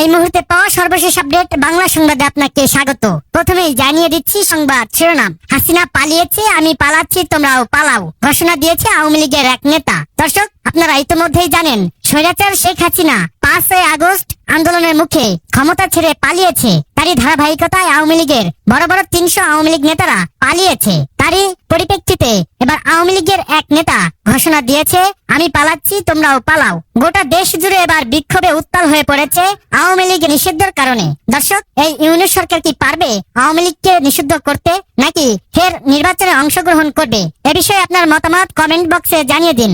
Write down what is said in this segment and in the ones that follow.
এই মুহূর্তে পাওয়া সর্বশেষ আপডেট বাংলা সংবাদে আপনাকে স্বাগত। প্রথমেই জানিয়ে দিচ্ছি সংবাদ শিরোনাম। হাসিনা পালিয়েছে, আমি পালাচ্ছি, তোমরাও পালাও। ঘোষণা দিয়েছে আওয়ামী লীগের এক নেতা। দর্শক, আপনারা ইতিমধ্যেই জানেন, স্বৈরাচার শেখ হাসিনা পাঁচই আগস্ট আন্দোলনের মুখে ক্ষমতা ছেড়ে পালিয়েছে। তারই ধারাবাহিকতায় আওয়ামী লীগের বড় বড় তিনশো আওয়ামী লীগ নেতারা পালিয়েছে। তারই পরিপ্রেক্ষিতে এবার আওয়ামী লীগের এক নেতা ঘোষণা দিয়েছে, আমি পালাচ্ছি, তোমরাও পালাও। গোটা দেশ জুড়ে এবার বিক্ষোভে উত্তাল হয়ে পড়েছে আওয়ামী লীগ নিষিদ্ধের কারণে। দর্শক, এই ইউনিট সরকার কি পারবে আওয়ামী লীগকে নিষিদ্ধ করতে, নাকি ফের নির্বাচনে অংশগ্রহণ করবে? এ বিষয়ে আপনার মতামত কমেন্ট বক্সে জানিয়ে দিন।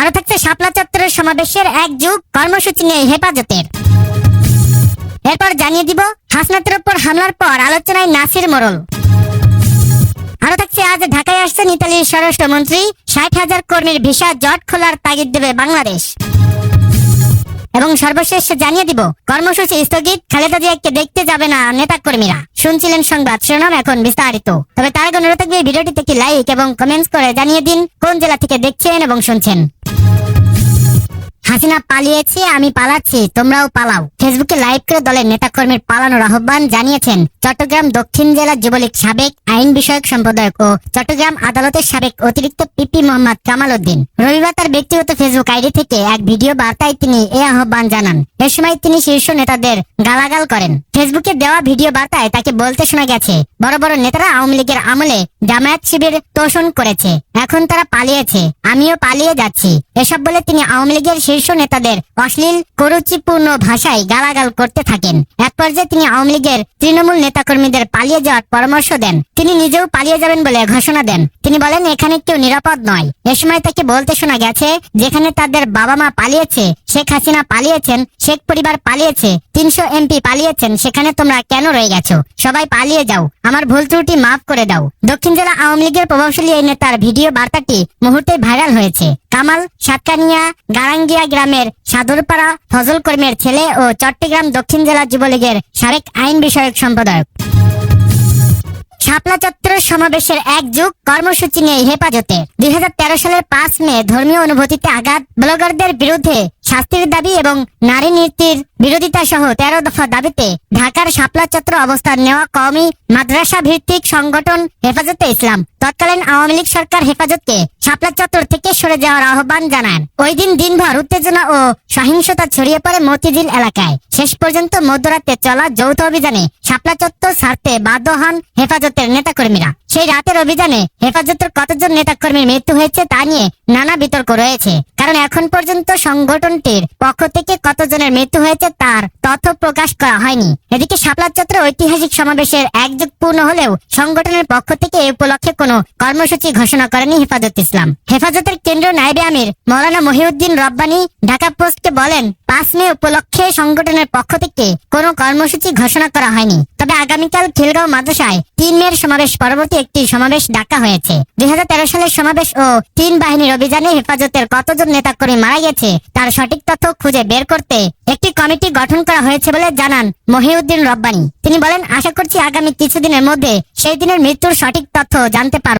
আরও থাকছে শাপলা চত্বরের সমাবেশের এক যুগ কর্মসূচি নিয়ে হেফাজতের। এরপর জানিয়ে দিব, হাসনাতের উপর হামলার পর আলোচনায় নাসির মোড়ল। আরও থাকছে, আজ ঢাকায় আসছেন ইতালির স্বরাষ্ট্রমন্ত্রী। ষাট হাজার কর্মীর ভিসা জট খোলার তাগিদ দেবে বাংলাদেশ। এবং সর্বশেষ জানিয়ে দিব, কর্মসূচি স্থগিত, খালেদা জিয়াকে দেখতে যাবে না নেতা কর্মীরা শুনছিলেন সংবাদ, শিরোনাম এখন বিস্তারিত। তবে তার আগে অনুরোধ থাকবে ভিডিওটিতে একটি লাইক এবং কমেন্টস করে জানিয়ে দিন, কোন জেলা থেকে দেখছেন এবং শুনছেন। হাসিনা পালিয়েছে, আমি পালাচ্ছি, তোমরাও পালাও। ফেসবুকে লাইভ করে দলের নেতাকর্মীর পালানোর আহ্বান জানিয়েছেন চট্টগ্রাম দক্ষিণ জেলা যুবলীগ সাবেক আইন বিষয়ক সম্পাদক ও চট্টগ্রাম আদালতের সাবেক অতিরিক্ত পিপি মোহাম্মদ কামাল উদ্দিন। রবিবার তার ব্যক্তিগত ফেসবুক আইডি থেকে এক ভিডিও বার্তায় তিনি এ আহ্বান জানান। এ সময় তিনি শীর্ষ নেতাদের গালাগাল করেন। ফেসবুকে দেওয়া ভিডিও বার্তায় তাকে বলতে শোনা গেছে, বড় বড় নেতারা আওয়ামী লীগের আমলে জামায়াত শিবির তোষণ করেছে। এখন তারা পালিয়েছে, আমিও পালিয়ে যাচ্ছি। এসব বলে তিনি আওয়ামী লীগের শীর্ষ নেতাদের অশ্লীল, করুচিপূর্ণ ভাষায় গালাগাল করতে থাকেন। এক পর্যায়ে তিনি আওয়ামী লীগের তৃণমূল নেতাকর্মীদের পালিয়ে যাওয়ার পরামর্শ দেন। তিনি নিজেও পালিয়ে যাবেন বলে ঘোষণা দেন। তিনি বলেন, এখানে কেউ নিরাপদ নয়। এ সময় তাকে বলতে শোনা গেছে, যেখানে তাদের বাবা মা পালিয়েছে, শেখ হাসিনা পালিয়েছেন, শেখ পরিবার পালিয়েছে, তিনশো এমপি পালিয়েছেন, সেখানে তোমরা কেন রয়ে গেছো? সবাই পালিয়ে যাও। আমার ভুল ত্রুটি মাফ করে দাও। দক্ষিণ জেলা আওয়ামী লীগের প্রভাবশালী এই নেতার ভিডিও বার্তাটি মুহূর্তে ভাইরাল হয়েছে। কামাল সাতকানিয়া, গারাঙ্গিয়া গ্রামের সাদুরপাড়া ফজল কর্মের ছেলে ও চট্টগ্রাম দক্ষিণ জেলা যুবলীগের সাবেক আইন বিষয়ক সম্পাদক। শাপলা চত্বর সমাবেশের এক যুগ কর্মসূচি নিয়ে হেফাজতে দুই হাজার তেরো সালের পাঁচ মে ধর্মীয় অনুভূতিতে আঘাত, ব্লগারদের বিরুদ্ধে শাস্তির দাবি এবং নারী নীতির বিরোধিতা সহ তেরো দফা দাবিতে ঢাকার শাপলা চত্বর অবস্থান নেওয়া কওমি মাদ্রাসা ভিত্তিক সংগঠন হেফাজতে ইসলাম তৎকালীন আওয়ামী লীগ সরকার হেফাজতকে শাপলা চত্বর থেকে সরে যাওয়ার আহ্বান জানান। ওই দিন দিনভর উত্তেজনা ও সহিংসতা ছড়িয়ে পড়ে মতিঝিল এলাকায়। শেষ পর্যন্ত মধ্যরাতে চলা যৌথ অভিযানে শাপলা চত্বর ছাড়তে বাধ্য হন হেফাজতের নেতাকর্মীরা। সেই রাতের অভিযানে হেফাজতের কতজন নেতাকর্মীর মৃত্যু হয়েছে তা নিয়ে নানা বিতর্ক রয়েছে। কারণ এখন পর্যন্ত সংগঠনটির পক্ষ থেকে কতজনের মৃত্যু হয়েছে তার তথ্য প্রকাশ করা হয়নি। এদিকে শাপলা চত্বরে ঐতিহাসিক সমাবেশের একযোগ পূর্ণ হলেও সংগঠনের পক্ষ থেকে এ উপলক্ষে কোনো কর্মসূচি ঘোষণা করেনি হেফাজত ইসলাম। হেফাজতের কেন্দ্র নায়েবে আমির মৌলানা মহিউদ্দিন রব্বানি ঢাকা পোস্টকে বলেন পাঁচ মে উপলক্ষে সংগঠনের পক্ষ থেকে কোনো কর্মসূচি ঘোষণা করা হয়নি। তবে আগামীকাল খিলগাঁও মাদ্রাসায় তিন মেয়ের সমাবেশ পরবর্তী একটি সমাবেশ ডাকা হয়েছে। দুই সালের সমাবেশ ও তিন বাহিনীর অভিযানে হেফাজতের কতজন নেতাকর্মী মারা গেছে তার সঠিক তথ্য খুঁজে বের করতে একটি কমিটি গঠন করা হয়েছে বলে জানান মহিউদ্দিন রব্বানি। তিনি বলেন, আশা করছি আগামী কিছুদিনের মধ্যে সেই দিনের মৃত্যুর সঠিক তথ্য জানতে পারব।